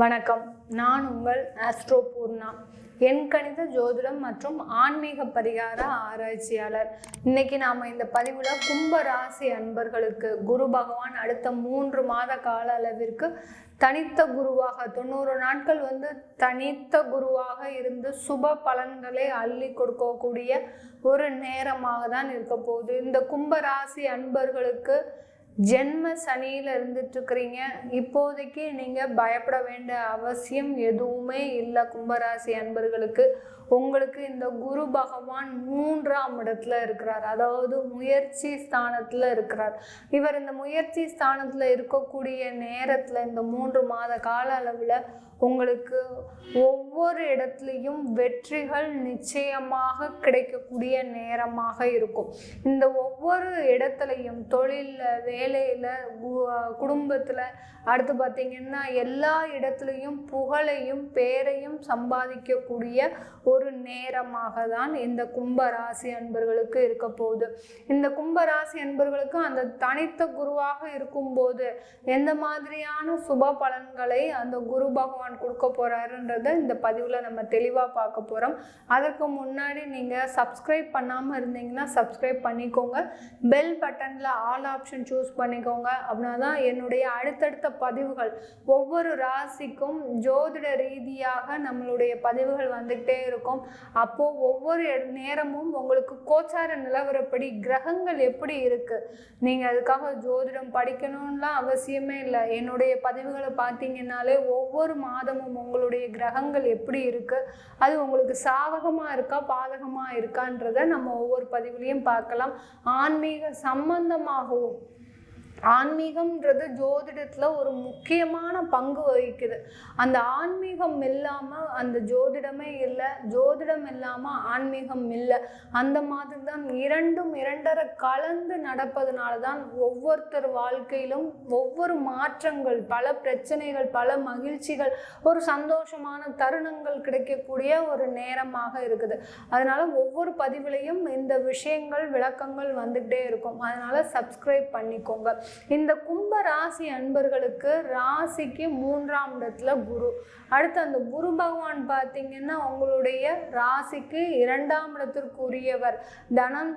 வணக்கம். நான் உங்கள் ஆஸ்ட்ரோ பூர்ணா. எண் கணித ஜோதிடம் மற்றும் ஆன்மீக பரிகார ஆராய்ச்சியாளர். இன்னைக்கு நாம் இந்த பதிவில் கும்ப ராசி அன்பர்களுக்கு குரு பகவான் அடுத்த மூன்று மாத கால அளவிற்கு தனித்த குருவாக தொண்ணூறு நாட்கள் வந்து தனித்த குருவாக இருந்து சுப பலன்களை அள்ளி கொடுக்கக்கூடிய ஒரு நேரமாக தான் இருக்க போகுது. இந்த கும்ப ராசி அன்பர்களுக்கு ஜென்ம சனியில் இருந்துட்டுருக்கிறீங்க. இப்போதைக்கு நீங்கள் பயப்பட வேண்டிய அவசியம் எதுவுமே இல்லை கும்பராசி அன்பர்களுக்கு. உங்களுக்கு இந்த குரு பகவான் மூன்றாம் இடத்துல இருக்கிறார். அதாவது முயற்சி ஸ்தானத்தில் இருக்கிறார். இவர் இந்த முயற்சி ஸ்தானத்தில் இருக்கக்கூடிய நேரத்தில் இந்த மூன்று மாத கால அளவில் உங்களுக்கு ஒவ்வொரு இடத்துலையும் வெற்றிகள் நிச்சயமாக கிடைக்கக்கூடிய நேரமாக இருக்கும். இந்த ஒவ்வொரு இடத்துலையும் தொழிலில் வேலையில் குடும்பத்தில் அடுத்து பார்த்திங்கன்னா எல்லா இடத்துலையும் புகழையும் பேரையும் சம்பாதிக்கக்கூடிய ஒரு ஒரு நேரமாக தான் இந்த கும்ப ராசி அன்பர்களுக்கு இருக்க போகுது. இந்த கும்ப ராசி அன்பர்களுக்கு அந்த தனித்த குருவாக இருக்கும்போது எந்த மாதிரியான சுப பலன்களை அந்த குரு பகவான் கொடுக்க போறாருன்றத இந்த பதிவில் நம்ம தெளிவாக பார்க்க போகிறோம் அதற்கு முன்னாடி நீங்கள் சப்ஸ்கிரைப் பண்ணாமல் இருந்தீங்கன்னா சப்ஸ்கிரைப் பண்ணிக்கோங்க. பெல் பட்டனில் ஆல் ஆப்ஷன் சூஸ் பண்ணிக்கோங்க. அப்படின்னா தான் என்னுடைய அடுத்தடுத்த பதிவுகள் ஒவ்வொரு ராசிக்கும் ஜோதிட ரீதியாக நம்மளுடைய பதிவுகள் வந்துக்கிட்டே இருக்கும். அப்போது ஒவ்வொரு நேரமும் உங்களுக்கு கோச்சார நிலவரப்படி கிரகங்கள் எப்படி இருக்கு? நீங்கள் அதுக்காக ஜோதிடம் படிக்கணும்லாம் அவசியமே இல்லை. என்னுடைய பதிவுகளை பார்த்தீங்கன்னாலே ஒவ்வொரு மாதமும் உங்களுடைய கிரகங்கள் எப்படி இருக்கு? அது உங்களுக்கு சாதகமாக இருக்கா பாதகமாக இருக்கான்றதை நம்ம ஒவ்வொரு பதிவுலையும் பார்க்கலாம். ஆன்மீக சம்பந்தமாகவும் ஆன்மீகம்ன்றது ஜோதிடத்தில் ஒரு முக்கியமான பங்கு வகிக்குது. அந்த ஆன்மீகம் இல்லாமல் அந்த ஜோதிடமே இல்லை ஜோதிடம் இல்லாமல் ஆன்மீகம் இல்லை அந்த மாதிரி தான் இரண்டும் இரண்டரை கலந்து நடப்பதனால தான் ஒவ்வொருத்தர் வாழ்க்கையிலும் ஒவ்வொரு மாற்றங்கள் பல பிரச்சனைகள் பல மகிழ்ச்சிகள் ஒரு சந்தோஷமான தருணங்கள் கிடைக்கக்கூடிய ஒரு நேரமாக இருக்குது. அதனால் ஒவ்வொரு பதிவுலையும் இந்த விஷயங்கள் விளக்கங்கள் வந்துகிட்டே இருக்கும். அதனால் சப்ஸ்கிரைப் பண்ணிக்கோங்க. இந்த கும்ப ராசி அன்பர்களுக்கு ராசிக்கு மூன்றாம் இடத்துல குரு. அடுத்து அந்த குரு பகவான் பார்த்தீங்கன்னா உங்களுடைய ராசிக்கு இரண்டாம் இடத்திற்குரியவர். தனம்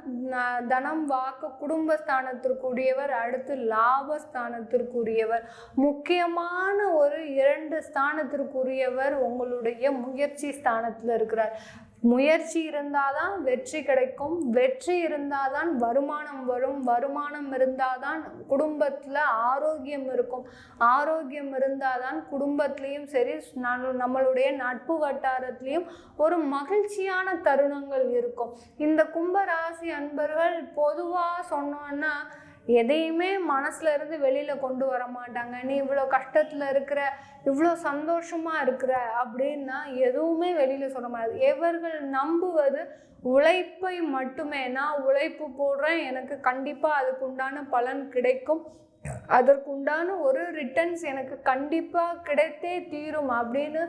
தனம் வாக்கு குடும்பஸ்தானத்திற்குரியவர். அடுத்து லாபஸ்தானத்திற்குரியவர். முக்கியமான ஒரு இரண்டு ஸ்தானத்திற்குரியவர் உங்களுடைய முயற்சி ஸ்தானத்தில் இருக்கிறார். முயற்சி இருந்தாதான் வெற்றி கிடைக்கும் வெற்றி இருந்தாதான் வருமானம் வரும் வருமானம் இருந்தாதான் குடும்பத்தில் ஆரோக்கியம் இருக்கும். ஆரோக்கியம் இருந்தாதான் குடும்பத்துலேயும் சரி ந- நம்மளுடைய நட்பு வட்டாரத்திலையும் ஒரு மகிழ்ச்சியான தருணங்கள் இருக்கும். இந்த கும்பராசி அன்பர்கள் பொதுவாக சொன்னோன்னா எதையுமே மனசுல இருந்து வெளியில கொண்டு வர மாட்டாங்க. நீ இவ்வளோ கஷ்டத்துல இருக்கிற இவ்வளோ சந்தோஷமா இருக்கிற அப்படின்னா எதுவுமே வெளியில சொல்ல மாட்டாது எவர்கள் நம்புவது உழைப்பை மட்டுமே நான் உழைப்பு போடுறேன் எனக்கு கண்டிப்பா அதுக்கு உண்டான பலன் கிடைக்கும். அதற்குண்டான ஒரு ரிட்டர்ன்ஸ் எனக்கு கண்டிப்பாக கிடைத்தே தீரும் அப்படின்னு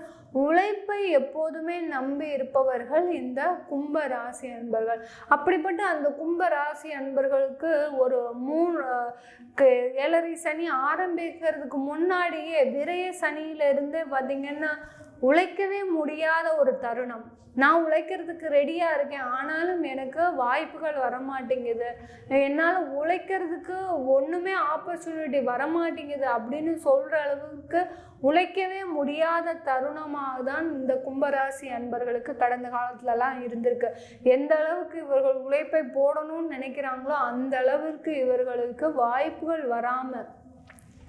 உழைப்பை எப்போதுமே நம்பி இருப்பவர்கள் இந்த கும்ப ராசி அன்பர்கள். அப்படிப்பட்ட அந்த கும்ப ராசி அன்பர்களுக்கு ஒரு மூணு ஏழரை சனி ஆரம்பிக்கிறதுக்கு முன்னாடியே விரைய சனியிலிருந்து பார்த்தீங்கன்னா உழைக்கவே முடியாத ஒரு தருணம். நான் உழைக்கிறதுக்கு ரெடியாக இருக்கேன். ஆனாலும் எனக்கு வாய்ப்புகள் வர மாட்டேங்குது என்னால் உழைக்கிறதுக்கு ஒன்றுமே ஆப்பர்ச்சுனிட்டி வர மாட்டேங்குது அப்படின்னு சொல்கிற அளவுக்கு உழைக்கவே முடியாத தருணமாக தான் இந்த கும்பராசி அன்பர்களுக்கு கடந்த காலத்துலலாம் இருந்திருக்கு. எந்த அளவுக்கு இவர்கள் உழைப்பை போடணும்னு நினைக்கிறாங்களோ அந்த அளவிற்கு இவர்களுக்கு வாய்ப்புகள் வராமல்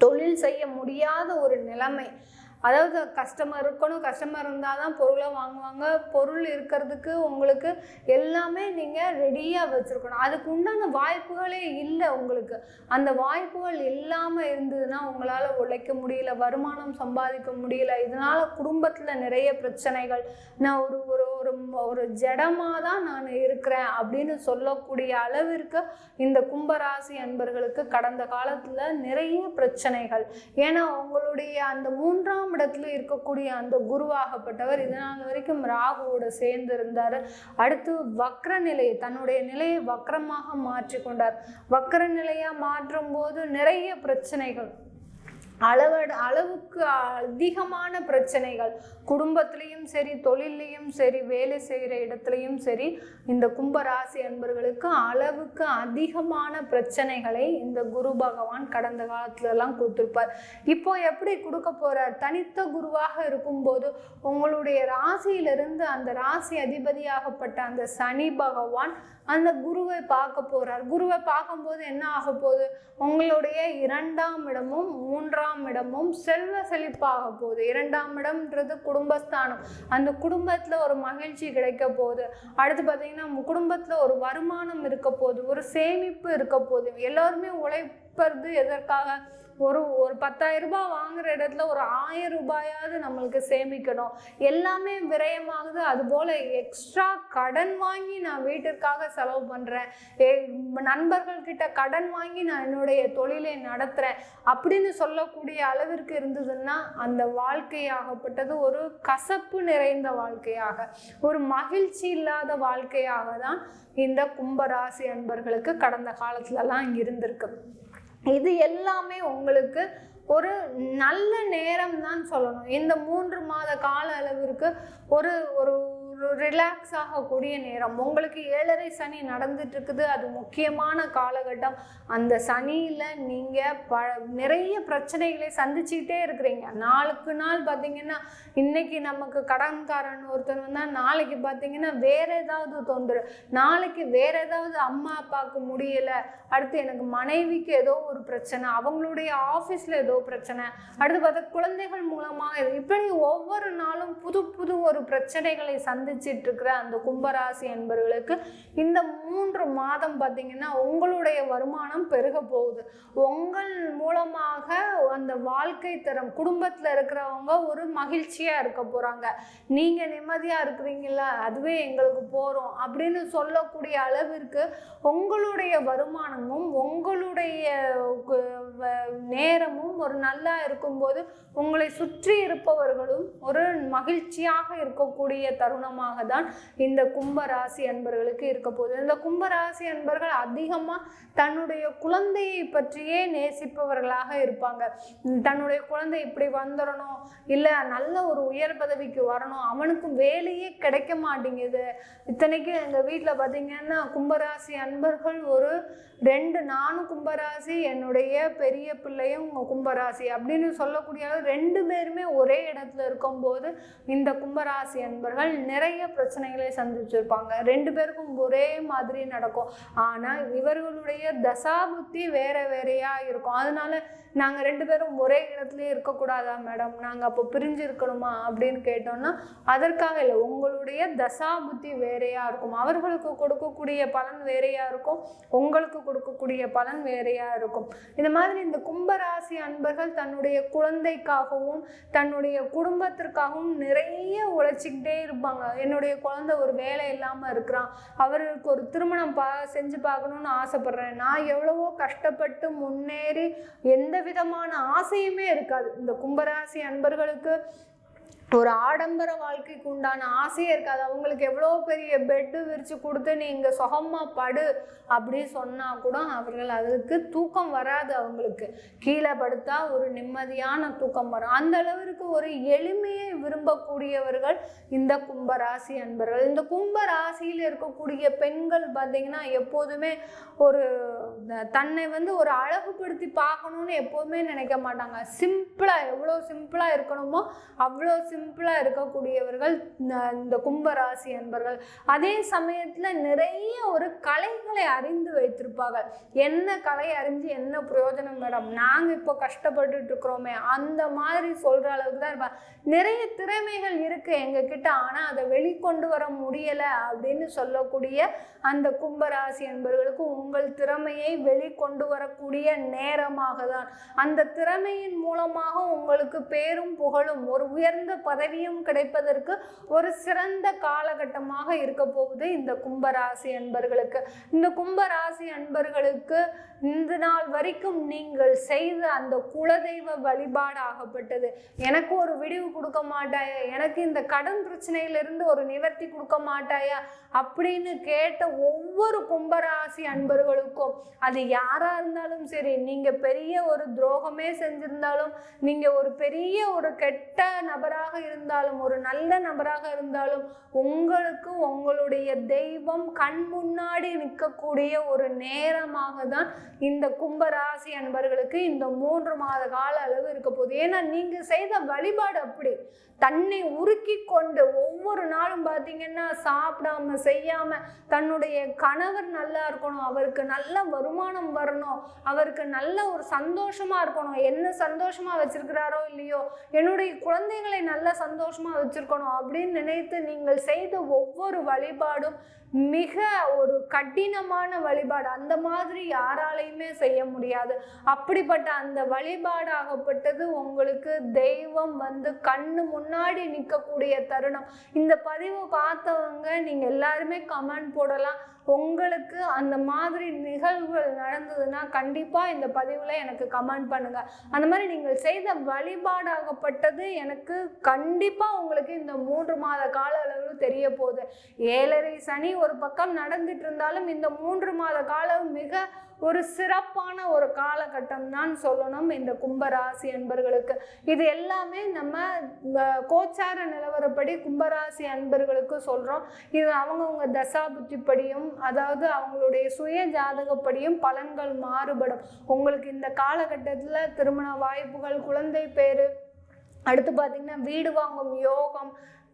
தொழில் செய்ய முடியாத ஒரு நிலைமை. அதாவது கஸ்டமர் இருக்கணும் கஸ்டமர் இருந்தால் தான் பொருளை வாங்குவாங்க. பொருள் இருக்கிறதுக்கு உங்களுக்கு எல்லாமே நீங்கள் ரெடியாக வச்சுருக்கணும். அதுக்கு உண்டான வாய்ப்புகளே இல்லை உங்களுக்கு. அந்த வாய்ப்புகள் இல்லாமல் இருந்ததுன்னா உங்களால் உழைக்க முடியல வருமானம் சம்பாதிக்க முடியல. இதனால் குடும்பத்தில் நிறைய பிரச்சனைகள். நான் ஒரு ஒரு ஒரு ஒரு ஜடமாக தான் நான் இருக்கிறேன் அப்படின்னு சொல்லக்கூடிய அளவிற்கு இந்த கும்பராசி அன்பர்களுக்கு கடந்த காலத்தில் நிறைய பிரச்சனைகள். ஏன்னா உங்களுடைய அந்த மூன்றாம் இடத்துல இருக்கக்கூடிய அந்த குருவாகப்பட்டவர் இதனால் வரைக்கும் ராகுவோட சேர்ந்து இருந்தார் அடுத்து வக்ர நிலையை தன்னுடைய நிலையை வக்ரமாக மாற்றிக்கொண்டார். வக்ர நிலையாக மாற்றும் போது நிறைய பிரச்சனைகள். அளவு அளவுக்கு அதிகமான பிரச்சனைகள். குடும்பத்திலையும் சரி தொழிலையும் சரி வேலை செய்கிற இடத்துலையும் சரி இந்த கும்பராசி அன்பர்களுக்கு அளவுக்கு அதிகமான பிரச்சனைகளை இந்த குரு பகவான் கடந்த காலத்துலலாம் கொடுத்துருப்பார். இப்போ எப்படி கொடுக்க போகிறார் தனித்த குருவாக இருக்கும்போது உங்களுடைய ராசியிலிருந்து அந்த ராசி அதிபதியாகப்பட்ட அந்த சனி பகவான் அந்த குருவை பார்க்க போகிறார் குருவை பார்க்கும்போது என்ன ஆக போகுது உங்களுடைய இரண்டாம் இடமும் மூன்றாம் இடமும் செல்வ செழிப்பாக போகுது. இரண்டாம் இடம்ன்றது குடும்பஸ்தானம். அந்த குடும்பத்துல ஒரு மகிழ்ச்சி கிடைக்க போகுது. அடுத்து பார்த்தீங்கன்னா குடும்பத்துல ஒரு வருமானம் இருக்க போகுது. ஒரு சேமிப்பு இருக்க போகுது. எல்லாருமே உழைப்பது எதற்காக? ஒரு ஒரு பத்தாயிரம் ரூபாய் வாங்குற இடத்துல ஒரு ஆயிரம் ரூபாயாவது நம்மளுக்கு சேமிக்கணும். எல்லாமே விரயமாகுது. அதுபோல் எக்ஸ்ட்ரா கடன் வாங்கி நான் வீட்டிற்காக செலவு பண்ணுறேன் நண்பர்கள்கிட்ட கடன் வாங்கி நான் என்னுடைய தொழிலை நடத்துகிறேன் அப்படின்னு சொல்லக்கூடிய அளவிற்கு இருந்ததுன்னா அந்த வாழ்க்கையாகப்பட்டது ஒரு கசப்பு நிறைந்த வாழ்க்கையாக ஒரு மகிழ்ச்சி இல்லாத வாழ்க்கையாக தான் இந்த கும்பராசி அன்பர்களுக்கு கடந்த காலத்துலலாம் இருந்திருக்கு. இது எல்லாமே உங்களுக்கு ஒரு நல்ல நேரம் தான் சொல்லணும். இந்த மூன்று மாத கால அளவிற்கு ஒரு ஒரு ஒரு ரிலாக்ஸ் ஆகக்கூடிய நேரம். உங்களுக்கு ஏழரை சனி நடந்துட்டு இருக்குது அது முக்கியமான காலகட்டம். அந்த சனியில் நீங்கள் ப நிறைய பிரச்சனைகளை சந்திச்சுக்கிட்டே இருக்கிறீங்க. நாளுக்கு நாள் பார்த்தீங்கன்னா இன்னைக்கு நமக்கு கடன்காரன் ஒருத்தர் வந்தால் நாளைக்கு பார்த்தீங்கன்னா வேற ஏதாவது தொந்தரவு. நாளைக்கு வேற ஏதாவது அம்மா அப்பாவுக்கு முடியலை. அடுத்து எனக்கு மனைவிக்கு ஏதோ ஒரு பிரச்சனை. அவங்களுடைய ஆஃபீஸில் ஏதோ பிரச்சனை. அடுத்து பார்த்தா குழந்தைகள் மூலமாக இப்படி ஒவ்வொரு நாளும் புது புது ஒரு பிரச்சனைகளை சந்தி சந்திச்சிட்டு இருக்கிற அந்த கும்பராசி என்பவர்களுக்கு இந்த மூன்று மாதம் பார்த்தீங்கன்னா உங்களுடைய வருமானம் பெருக போகுது. உங்கள் மூலமாக அந்த வாழ்க்கை தரம் குடும்பத்தில் இருக்கிறவங்க ஒரு மகிழ்ச்சியாக இருக்க போகிறாங்க நீங்கள் நிம்மதியாக இருக்கிறீங்களா அதுவே எங்களுக்கு போகிறோம் அப்படின்னு சொல்லக்கூடிய அளவிற்கு உங்களுடைய வருமானமும் உங்களுடைய நேரமும் ஒரு நல்லா இருக்கும்போது உங்களை சுற்றி இருப்பவர்களும் ஒரு மகிழ்ச்சியாக இருக்கக்கூடிய தருணமாக தான் இந்த கும்பராசி அன்பர்களுக்கு இருக்க போகுது. இந்த கும்பராசி அன்பர்கள் அதிகமாக தன்னுடைய குழந்தையை பற்றியே நேசிப்பவர்களாக இருப்பாங்க. தன்னுடைய குழந்தை இப்படி வந்துடணும் இல்லை நல்ல ஒரு உயர் பதவிக்கு வரணும் அவனுக்கு வேலையே கிடைக்க மாட்டேங்குது. இத்தனைக்கு எங்கள் வீட்டில் பார்த்தீங்கன்னா கும்பராசி அன்பர்கள் ஒரு ரெண்டு நானும் கும்பராசி என்னுடைய பெரிய பிள்ளையும் கும்பராசி அப்படின்னு சொல்லக்கூடிய அளவு ரெண்டு பேருமே ஒரே இடத்துல இருக்கும்போது இந்த கும்பராசி அன்பர்கள் நிறைய பிரச்சனைகளை சந்திச்சிருப்பாங்க. ரெண்டு பேருக்கும் ஒரே மாதிரி நடக்கும். ஆனால் இவர்களுடைய தசாபுத்தி வேற வேறையா இருக்கும். அதனால நாங்கள் ரெண்டு பேரும் ஒரே இடத்துலயே இருக்கக்கூடாதா மேடம்? நாங்கள் அப்போ பிரிஞ்சு இருக்கணுமா அப்படின்னு கேட்டோம்னா அதற்காக இல்லை. உங்களுடைய தசாபுத்தி வேறையா இருக்கும். அவர்களுக்கு கொடுக்கக்கூடிய பலன் வேறையா இருக்கும். உங்களுக்கு கொடுக்கக்கூடிய பலன் வேறையா இருக்கும். இந்த மாதிரி இந்த கும்பராசி அன்பர்கள் தன்னுடைய குழந்தைக்காகவும் தன்னுடைய குடும்பத்திற்காகவும் நிறைய உழைச்சிக்கிட்டே இருப்பாங்க. என்னுடைய குழந்தை ஒரு வேலை இல்லாமல் இருக்கிறான். அவருக்கு ஒரு திருமணம் பா செஞ்சு பார்க்கணுன்னு ஆசைப்படுறேன். நான் எவ்வளவோ கஷ்டப்பட்டு முன்னேறி எந்த விதமான ஆசையுமே இருக்காது. இந்த கும்பராசி அன்பர்களுக்கு ஒரு ஆடம்பர வாழ்க்கைக்கு உண்டான ஆசையே இருக்காது. அவங்களுக்கு எவ்வளோ பெரிய பெட்டு விரித்து கொடுத்து நீ இங்கே சுகமாக படு அப்படி சொன்னால் கூட அவர்கள் அதுக்கு தூக்கம் வராது அவங்களுக்கு. கீழே படுத்தா ஒரு நிம்மதியான தூக்கம் வரும். அந்த அளவிற்கு ஒரு எளிமையை விரும்பக்கூடியவர்கள் இந்த கும்பராசி அன்பர்கள். இந்த கும்பராசியில் இருக்கக்கூடிய பெண்கள் பார்த்திங்கன்னா எப்போதுமே ஒரு தன்னை வந்து ஒரு அழகுபடுத்தி பார்க்கணும்னு எப்போதுமே நினைக்க மாட்டாங்க. சிம்பிளாக எவ்வளோ சிம்பிளாக இருக்கணுமோ அவ்வளோ சிம் சிம்பிளாக இருக்கக்கூடியவர்கள் இந்த- கும்பராசி அன்பர்கள். அதே சமயத்தில் நிறைய ஒரு கலைகளை அறிந்து வைத்திருப்பாங்க என்ன கலை அறிஞ்சு என்ன பிரயோஜனம் மேடம்? நாங்கள் இப்போ கஷ்டப்பட்டுட்டு இருக்கிறோமே அந்த மாதிரி சொல்கிற அளவுக்கு தான் இருப்பாங்க. நிறைய திறமைகள் இருக்குது எங்ககிட்ட ஆனால் அதை வெளிக்கொண்டு வர முடியலை அப்படின்னு சொல்லக்கூடிய அந்த கும்பராசி என்பவர்களுக்கு உங்கள் திறமையை வெளிக்கொண்டு வரக்கூடிய நேரமாக தான். அந்த திறமையின் மூலமாக உங்களுக்கு பேரும் புகழும் ஒரு உயர்ந்த பதவியும் கிடைப்பதற்கு ஒரு சிறந்த காலகட்டமாக இருக்க போகுது இந்த கும்பராசி அன்பர்களுக்கு. இந்த கும்பராசி அன்பர்களுக்கு இந்த நாள் வரைக்கும் நீங்கள் செய்த அந்த குலதெய்வ வழிபாடு ஆகப்பட்டது. எனக்கு ஒரு விடிவு கொடுக்க மாட்டாயா? எனக்கு இந்த கடன் பிரச்சனையிலிருந்து ஒரு நிவர்த்தி கொடுக்க மாட்டாயா? அப்படின்னு கேட்ட ஒவ்வொரு கும்பராசி அன்பர்களுக்கும் அது யாரா இருந்தாலும் சரி நீங்க பெரிய ஒரு துரோகமே செஞ்சிருந்தாலும் நீங்க ஒரு பெரிய ஒரு கெட்ட நபராக இருந்தாலும் ஒரு நல்ல நபராக இருந்தாலும் உங்களுக்கு உங்களுடைய தெய்வம் கண் முன்னாடி நிற்கக்கூடிய ஒரு நேரமாக தான் இந்த கும்பராசி அன்பர்களுக்கு இந்த மூன்று மாத கால அளவு இருக்க போகுது. ஏன்னா நீங்க செய்த வழிபாடு அப்படி. தன்னை உருக்கி கொண்டு ஒவ்வொரு நாளும் பார்த்தீங்கன்னா சாப்பிடாம செய்யாம தன்னுடைய கணவர் நல்லா இருக்கணும் அவருக்கு நல்ல வருமானம் வரணும் அவருக்கு நல்ல ஒரு சந்தோஷமா இருக்கணும். என்ன சந்தோஷமா வச்சிருக்கிறாரோ இல்லையோ என்னுடைய குழந்தைகளை நல்ல சந்தோஷமாக வச்சிருக்கணும் அப்படின்னு நினைத்து நீங்கள் செய்த ஒவ்வொரு வழிபாடும் மிக ஒரு கடினமான வழிபாடு. அந்த மாதிரி யாராலையுமே செய்ய முடியாது. அப்படிப்பட்ட அந்த வழிபாடாகப்பட்டது உங்களுக்கு தெய்வம் வந்து கண்ணு முன்னாடி நிற்கக்கூடிய தருணம். இந்த பதிவை பார்த்தவங்க நீங்கள் எல்லாருமே கமெண்ட் போடலாம். உங்களுக்கு அந்த மாதிரி நிகழ்வுகள் நடந்ததுன்னா கண்டிப்பாக இந்த பதிவில் எனக்கு கமெண்ட் பண்ணுங்கள் அந்த மாதிரி நீங்கள் செய்த வழிபாடாகப்பட்டது எனக்கு கண்டிப்பாக உங்களுக்கு இந்த மூன்று மாத கால அளவு தெரிய போகுது. ஏழரை சனி ஒரு பக்கம் நடந்துட்டு இருந்தாலும் இந்த மூன்று மாத காலம் மிக ஒரு சிறப்பான ஒரு காலகட்டம் தான் சொல்லணும் இந்த கும்பராசி அன்பர்களுக்கு. இது எல்லாமே நம்ம கோச்சார நிலவரப்படி கும்பராசி அன்பர்களுக்கு சொல்கிறோம் இது அவங்கவுங்க தசாபுத்திப்படியும் அதாவது அவங்களுடைய சுய ஜாதகப்படியும் பலன்கள் மாறுபடும். உங்களுக்கு இந்த காலகட்டத்தில் திருமண வாய்ப்புகள் குழந்தை பேர் அடுத்து பார்த்திங்கன்னா வீடு வாங்கும் யோகம்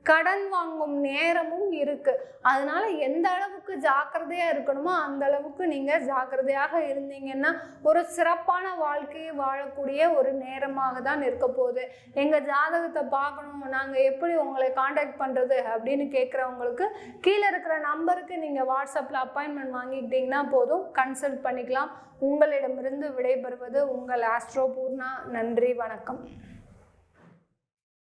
கடன் வாங்கும் நேரமும் இருக்கு. அதனால எந்த அளவுக்கு ஜாக்கிரதையா இருக்கணுமோ அந்த அளவுக்கு நீங்க ஜாக்கிரதையாக இருந்தீங்கன்னா ஒரு சிறப்பான வாழ்க்கையை வாழக்கூடிய ஒரு நேரமாக தான் இருக்க போகுது. எங்க ஜாதகத்தை பார்க்கணும் நாங்க எப்படி உங்களை காண்டாக்ட் பண்றது அப்படின்னு கேட்குறவங்களுக்கு கீழே இருக்கிற நம்பருக்கு நீங்க வாட்ஸ்அப்ல அப்பாயின்மெண்ட் வாங்கிக்கிட்டீங்கன்னா போதும். கன்சல்ட் பண்ணிக்கலாம். உங்களிடமிருந்து விடைபெறுவது உங்கள் ஆஸ்ட்ரோ பூர்ணா. நன்றி வணக்கம்.